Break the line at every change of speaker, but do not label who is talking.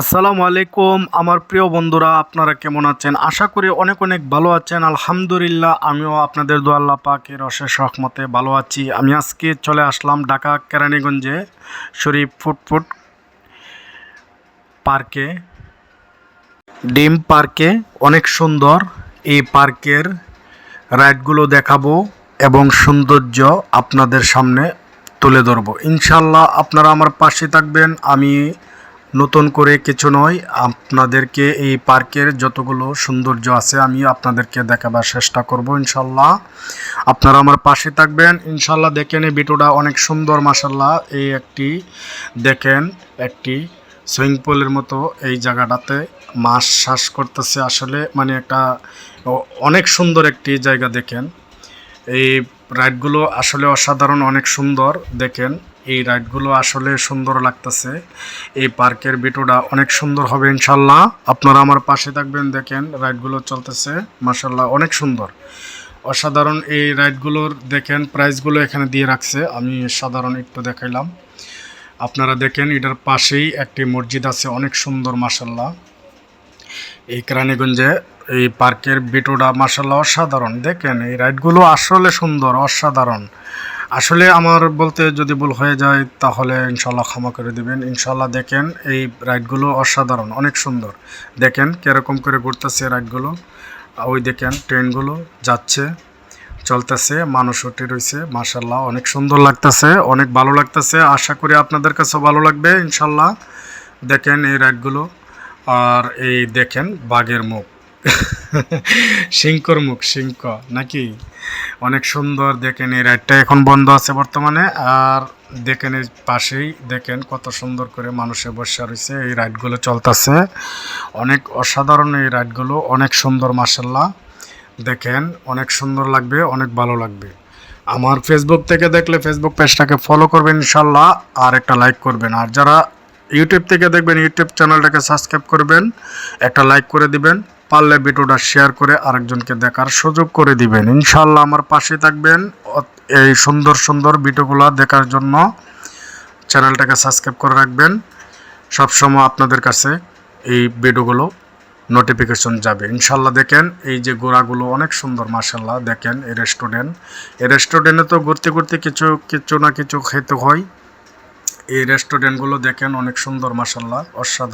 আসসালামু আলাইকুম, আমার প্রিয় বন্ধুরা, আপনারা কেমন আছেন? আশা করি অনেক অনেক ভালো আছেন। আলহামদুলিল্লাহ, আমিও আপনাদের দোয়াল্লা পাকের অশেষ রহমতে ভালো আছি। আমি আজকে চলে আসলাম ঢাকা কেরানীগঞ্জে শরীফ ফুটফুট পার্কে। ডিম পার্কে, অনেক সুন্দর। এই পার্কের রাইডগুলো দেখাবো এবং সৌন্দর্য আপনাদের সামনে তুলে ধরবো। ইনশাল্লাহ আপনারা আমার পাশে থাকবেন। আমি নতুন করে কিছু নয়, আপনাদেরকে এই পার্কের যতগুলো সৌন্দর্য আছে আমি আপনাদেরকে দেখাবার চেষ্টা করব, ইনশাল্লাহ। আপনারা আমার পাশে থাকবেন। ইনশাল্লাহ দেখেন এই ভিডিওটা অনেক সুন্দর মাসাল্লাহ এই একটি, দেখেন একটি সুইমিং পুলের মতো এই জায়গাটাতে মাছ শ্বাস করতেছে। আসলে মানে একটা অনেক সুন্দর একটি জায়গা, দেখেন। এই রাইডগুলো আসলে অসাধারণ, অনেক সুন্দর, দেখেন। এই রাইডগুলো আসলে সুন্দর লাগতেছে। এই পার্কের ভিডিওটা অনেক সুন্দর হবে ইনশাল্লাহ। আপনারা আমার পাশে থাকবেন, দেখেন রাইডগুলো চলতেছে মাসাল্লাহ অনেক সুন্দর। অসাধারণ এই রাইডগুলোর, দেখেন প্রাইসগুলো এখানে দিয়ে রাখছে, আমি সাধারণ একটু দেখাইলাম। আপনারা দেখেন এটার পাশেই একটি মসজিদ আছে, অনেক সুন্দর মাসাল্লাহ এই কেরানীগঞ্জে এই পার্কের বিটোটা মাসাল্লাহ অসাধারণ। দেখেন এই রাইডগুলো আসলে সুন্দর, অসাধারণ। আসলে আমার বলতে যদি ভুল হয়ে যায়, তাহলে ইনশাল্লাহ ক্ষমা করে দিবেন। ইনশাল্লাহ দেখেন, এই রাইডগুলো অসাধারণ, অনেক সুন্দর। দেখেন কীরকম করে ঘুরতেছে রাইডগুলো। ওই দেখেন ট্রেনগুলো যাচ্ছে, চলতেছে, মানুষ উঠে রয়েছে মাসাল্লাহ অনেক সুন্দর লাগতেছে, অনেক ভালো লাগতেছে। আশা করি আপনাদের কাছেও ভালো লাগবে ইনশাল্লাহ দেখেন এই রাইডগুলো, আর এই দেখেন বাঘের মুখ। সিংকর মুখ সিংক নাকি? অনেক সুন্দর দেখেন এই রাইডটা এখন বন্ধ আছে বর্তমানে, আর দেখেন এই পাশেই দেখেন কত সুন্দর করে মানুষে বসে রয়েছে, এই রাইডগুলো চলতেছে। অনেক অসাধারণ এই রাইডগুলো, অনেক সুন্দর মাসাল্লাহ দেখেন, অনেক সুন্দর লাগবে, অনেক ভালো লাগবে। আমার ফেসবুক থেকে দেখলে ফেসবুক পেজটাকে ফলো করবেন ইনশাল্লাহ আর একটা লাইক করবেন। আর যারা ইউটিউব থেকে দেখবেন ইউটিউব চ্যানেলটাকে সাবস্ক্রাইব করবেন, একটা লাইক করে দিবেন, পারলে ভিডিওটা শেয়ার করে আরেকজনকে দেখার সুযোগ করে দিবেন। ইনশাল্লাহ আমার পাশে থাকবেন এই সুন্দর সুন্দর ভিডিওগুলো দেখার জন্য চ্যানেলটাকে সাবস্ক্রাইব করে রাখবেন। সবসময় আপনাদের কাছে এই ভিডিওগুলো নোটিফিকেশন যাবে। ইনশাল্লাহ দেখেন, এই যে গোড়াগুলো অনেক সুন্দর মাসাল্লাহ দেখেন, এই রেস্টুরেন্ট এই রেস্টুরেন্টে তো ঘুরতে ঘুরতে কিছু কিছু না কিছু খেতে হয়। এই রেস্টুরেন্টগুলো দেখেন অনেক সুন্দর মাসাল্লাহ অসাধারণ।